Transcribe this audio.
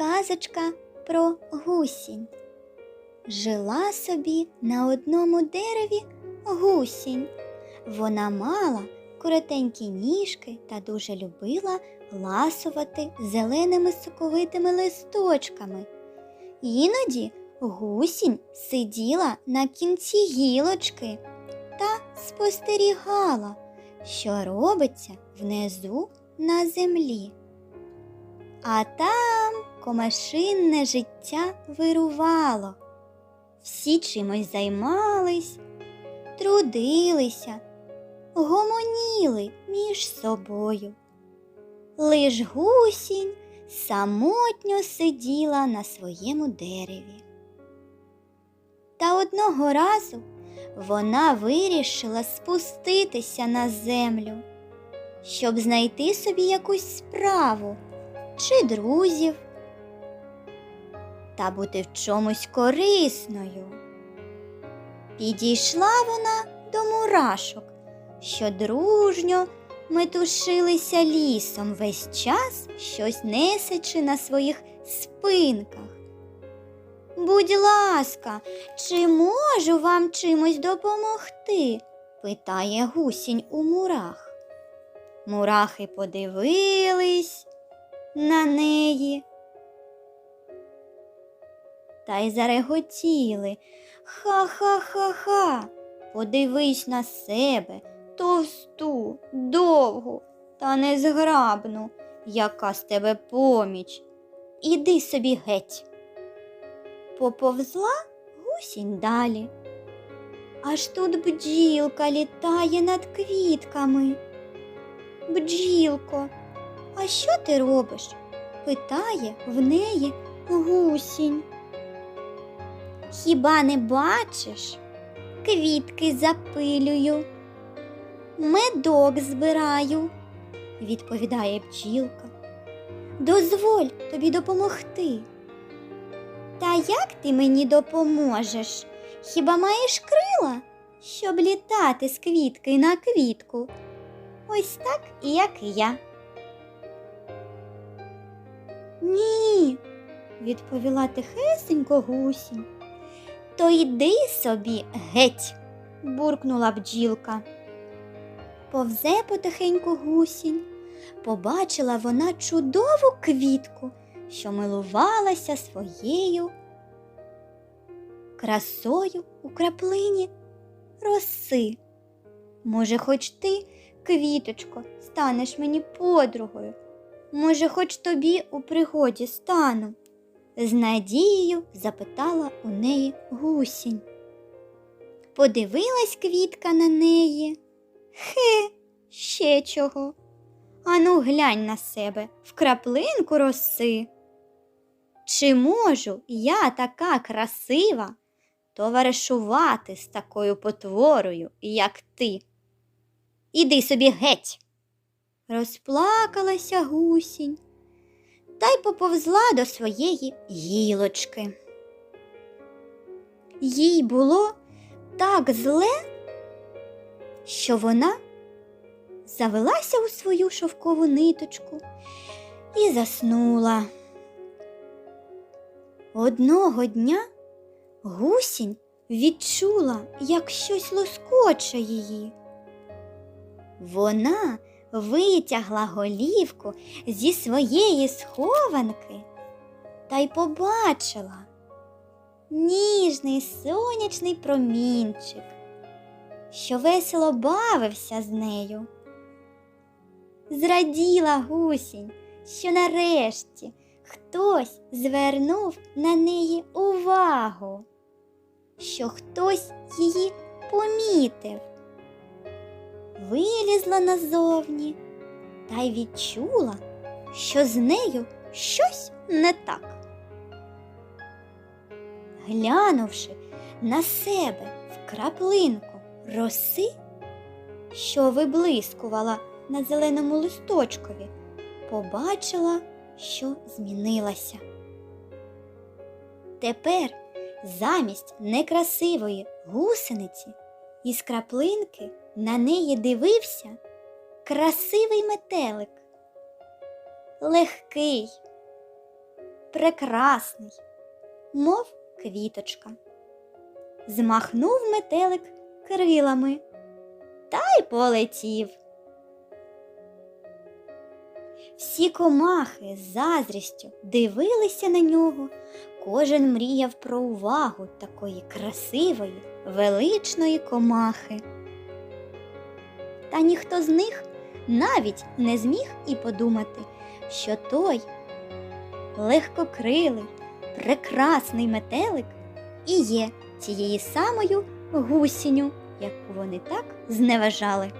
казочка про гусінь. Жила собі на одному дереві гусінь. Вона мала коротенькі ніжки та дуже любила ласувати зеленими соковитими листочками. Іноді гусінь сиділа на кінці гілочки та спостерігала, що робиться внизу на землі. А там комашинне життя вирувало. Всі чимось займались, трудилися, гомоніли між собою. Лиш гусінь самотньо сиділа на своєму дереві. Та одного разу вона вирішила спуститися на землю, щоб знайти собі якусь справу чи друзів та бути в чомусь корисною. Підійшла вона до мурашок, що дружньо метушилися лісом весь час, щось несячи на своїх спинках. Будь ласка, чи можу вам чимось допомогти? питає гусінь у мурах. Мурахи подивились на неї та й зареготіли. Ха-ха-ха-ха. Подивись на себе, товсту, довгу та незграбну, яка з тебе поміч. Іди собі геть. Поповзла гусінь далі. Аж тут бджілка літає над квітками. Бджілко, а що ти робиш? питає в неї гусінь. Хіба не бачиш? Квітки запилюю, медок збираю, відповідає бджілка. Дозволь тобі допомогти. Та як ти мені допоможеш? Хіба маєш крила, щоб літати з квітки на квітку? Ось так, як я. Ні, відповіла тихесенько гусінь. То йди собі геть, буркнула бджілка. Повзе потихеньку гусінь. Побачила вона чудову квітку, що милувалася своєю красою у краплині роси. Може, хоч ти, квіточко, станеш мені подругою. Може, хоч тобі у пригоді стану? З надією запитала у неї гусінь. Подивилась квітка на неї. Хе, ще чого. Ану, глянь на себе в краплинку роси. Чи можу я така красива товаришувати з такою потворою, як ти? Іди собі геть. Розплакалася гусінь та й поповзла до своєї гілочки. Їй було так зле, що вона завелася у свою шовкову ниточку і заснула. Одного дня гусінь відчула, як щось лоскоче її. Вона витягла голівку зі своєї схованки та й побачила ніжний сонячний промінчик, що весело бавився з нею. Зраділа гусінь, що нарешті хтось звернув на неї увагу, що хтось її помітив вилізла назовні та й відчула, що з нею щось не так. Глянувши на себе в краплинку роси, що виблискувала на зеленому листочкові, побачила, що змінилася. Тепер замість некрасивої гусениці із краплинки на неї дивився красивий метелик, легкий, прекрасний, мов квіточка. Змахнув метелик крилами та й полетів. Всі комахи з заздрістю дивилися на нього, кожен мріяв про увагу такої красивої, величної комахи. Та ніхто з них навіть не зміг і подумати, що той легкокрилий, прекрасний метелик і є тією самою гусіню, яку вони так зневажали.